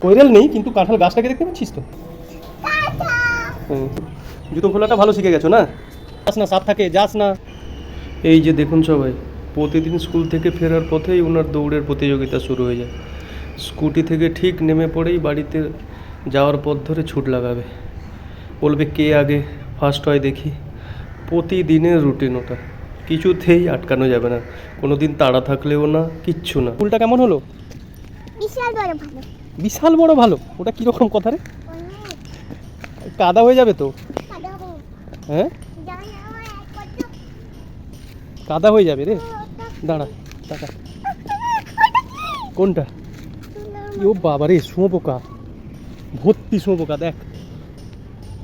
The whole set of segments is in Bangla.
কৈরেল নেই কিন্তু কাঁঠাল গাছটাকে দেখতে পাচ্ছিস তো? হুম। জুতো খোলাটা ভালো শিখে গেছো না? যাস না সাপ থাকে যাস না। এই যে দেখুন সবাই প্রতিদিন স্কুল থেকে ফেরার পথেই ওনার দৌড়ের প্রতিযোগিতা শুরু হয়ে যায়। স্কুটি থেকে ঠিক নেমে পড়েই বাড়িতে যাওয়ার পথ ধরে ছুট লাগাবে। বলবে কে আগে? ফার্স্ট হয় দেখি। প্রতিদিনের রুটিন ওটা। কিছুতেই আটকানো যাবে না। কোনো দিন তাড়া থাকলেও না কিচ্ছু না। স্কুলটা কেমন হলো? বিশাল বড় ভালো। বিশাল বড় ভালো ওটা কীরকম কথা রে? কাদা হয়ে যাবে তো? হ্যাঁ? কাদা হয়ে যাবে রে? দাঁড়া দাঁড়া। কোনটা? ও বাবা রে শুঁয়োপোকা ভর্তি শুঁয়োপোকা দেখ।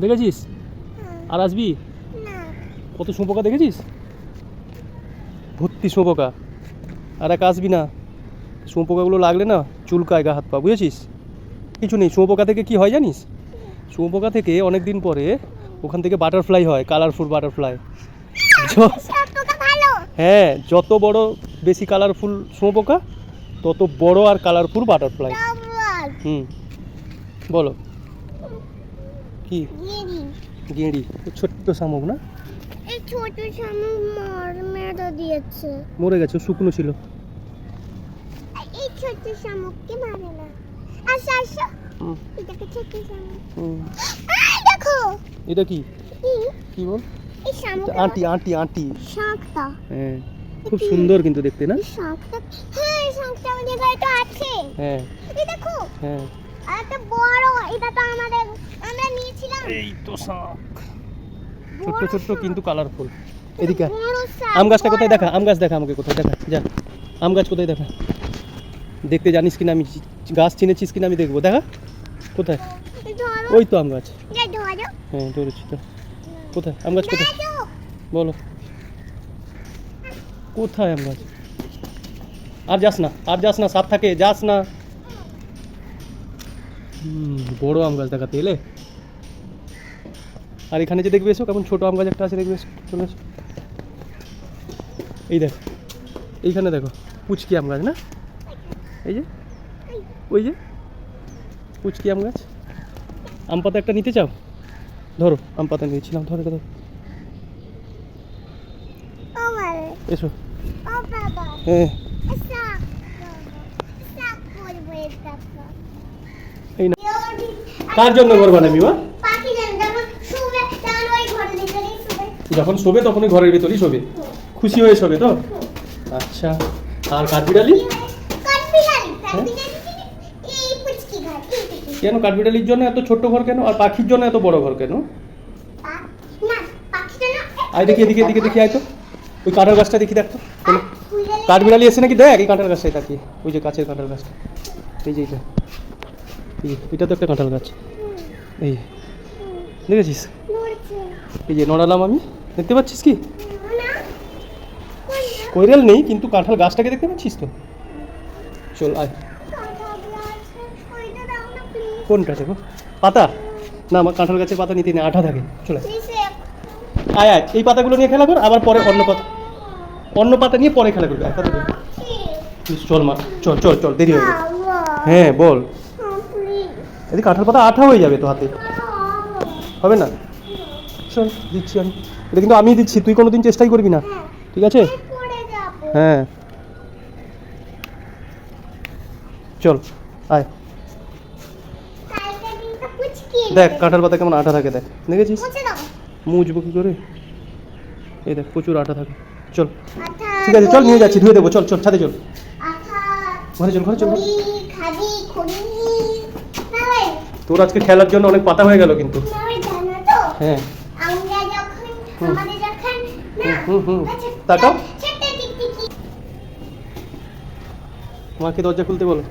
দেখেছিস? আর আসবি? কত শুঁয়োপোকা দেখেছিস? ভর্তি শুঁয়োপোকা আর এক আসবি না। শুঁয়োপোকাগুলো লাগলে না চুলকায় গা হাত পা বুঝেছিস? কিছু নেই শুঁয়োপোকা থেকে কি হয় জানিস? শুঁয়োপোকা থেকে অনেক দিন পরে ওখান থেকে বাটারফ্লাই হয় কালারফুল বাটারফ্লাই হ্যাঁ যত বড় বেশি কালারফুল শুঁয়োপোকা তত বড় আর কালারফুল বাটারফ্লাই হুম। বলো। কি? গেঁড়ি। ছোট্ট শামুক না? এই ছোট শামুক মর মেরে দিয়েছে। মরে গেছে শুকনো ছিল। ছোট শামুককে মারে না। আসো। আসো এটাকে ছোট শামুক। আই দেখো। এটা কি? কি? বল? এই শামুক আঁটি আঁটি শাঁখটা হ্যাঁ। খুব সুন্দর কিন্তু দেখতে না? শাঁখটা হ্যাঁ শাঁখটা আমাদের গায়ে তো আছে। হ্যাঁ। এই দেখো। হ্যাঁ। আর একটা বড়। এটা তো আমাদের আমরা নিয়েছিলাম। এই তো শাক। ছোট্ট ছোট্ট কিন্তু কালারফুল এদিকে আম গাছটা কোথায় দেখা? আম গাছ দেখা আমাকে কোথায়। দেখা যা। আম গাছ কোথায় দেখা? দেখতে জানিস কিনা আমি গাছ চিনেছিস কিনা আমি দেখব। দেখা? কোথায়? ওই তো আম গাছ। হ্যাঁ ধরেছি তো। কোথায়? আম গাছ কোথায়? বলো। কোথায় আম গাছ? আর যাস না আর যাস না সাপ থাকে যাস না। বড় আম গাছ দেখাতে এলে? আর এখানে যে দেখবে এসো কেমন ছোট আম গাছ একটা আছে দেখবে এসো, চলে এসো। এই দেখো এইখানে দেখো পুচকি আম গাছ না? এই যে ওই যে পুচকি আম গাছ। আম পাতা একটা নিতে চাও? ধরো আম পাতা নিয়েছিলাম ধরো এটা ধরো। এসো। হ্যাঁ। এই না। কার জন্য ঘর বানাবি মা? যখন শুবে তখন ঘরের ভিতরেই শোবে। খুশি হয়ে শোবে তো? আচ্ছা আর কাঠবিড়ালি কাঠবিড়ালি হ্যাঁ? কাঠবিড়ালি এই পুচকি ঘর এই পুচকি কেন কাঠবিড়ালির জন্য এত ছোট্ট ঘর কেন? আর পাখির জন্য এত বড় ঘর কেন? আয় দেখি এদিকে এদিকে দেখি আয় তো। ওই কাঁঠাল গাছটা দেখি দেখ তো। কাঠবিড়ালি এসে নাকি? দেখ এই কাঁঠাল গাছটাই তাকিয়ে ওই যে কাছের কাঁঠাল গাছটা। এই যে এইটা। এই এটা তো একটা কাঁঠাল গাছ। এই দেখেছিস? এই যে নড়ালাম আমি। দেখতে পাচ্ছিস কি? কৈরেল নেই কিন্তু কাঁঠাল গাছটাকে দেখতে পাচ্ছিস তো? চল আয়। না কোনটা দেখো? পাতা? না, আমার কাঁঠাল গাছের পাতা নিতে নেই, আঠা থাকে। চলে আয়। আয় এই পাতাগুলো নিয়ে খেলা কর, আবার পরে অন্য পাতা অন্য পাতা নিয়ে পরে খেলা করবে চল মা, চল চল চল, দেরি হয়ে হ্যাঁ বল। এদিকে কাঁঠাল পাতা আঠা হয়ে যাবে তো হাতে। হবে না? চল, দিচ্ছি আমি। এটা কিন্তু আমি দিচ্ছি, তুই কোনোদিন চেষ্টাই করবি না। ঠিক আছে? হ্যাঁ। চল আয়। দেখ কাঁঠাল পাতা কেমন আটা থাকে দেখ। দেখেছিস? মুজবো কি করে? এই দেখ প্রচুর আঠা থাকে। চল। ঠিক আছে চল নিয়ে যাচ্ছি ধুয়ে দেবো চল চল ছাদে চল। ঘরে চল ঘরে চল তোর আজকে খেলার জন্য অনেক পাতা হয়ে গেল কিন্তু। হ্যাঁ। হুম। হুম। ছোট্ট- তাকাও। মাকে দরজা খুলতে বলো?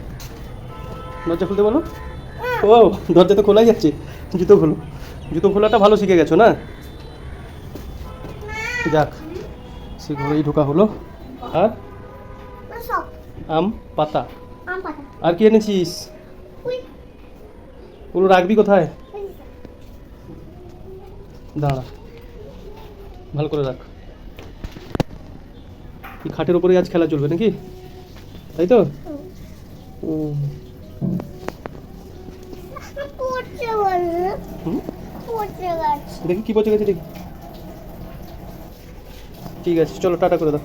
দরজা খুলতে বলো? ও, দরজা তো খোলাই যাচ্ছে। জুতো খোলো। জুতো খোলাটা ভালো শিখে গেছো না? যাক, সে ঘরেই ঢোকা হলো। আর? আম, পাতা। আর কি এনেছিস? ওগুলো রাখবি কোথায়? দাঁড়া। ভালো করে রাখ। খাটের ওপরে আজ খেলা চলবে নাকি? তাই তো? হুম। দেখি কি পচে গেছে দেখি। ঠিক আছে চলো টাটা করে দাও।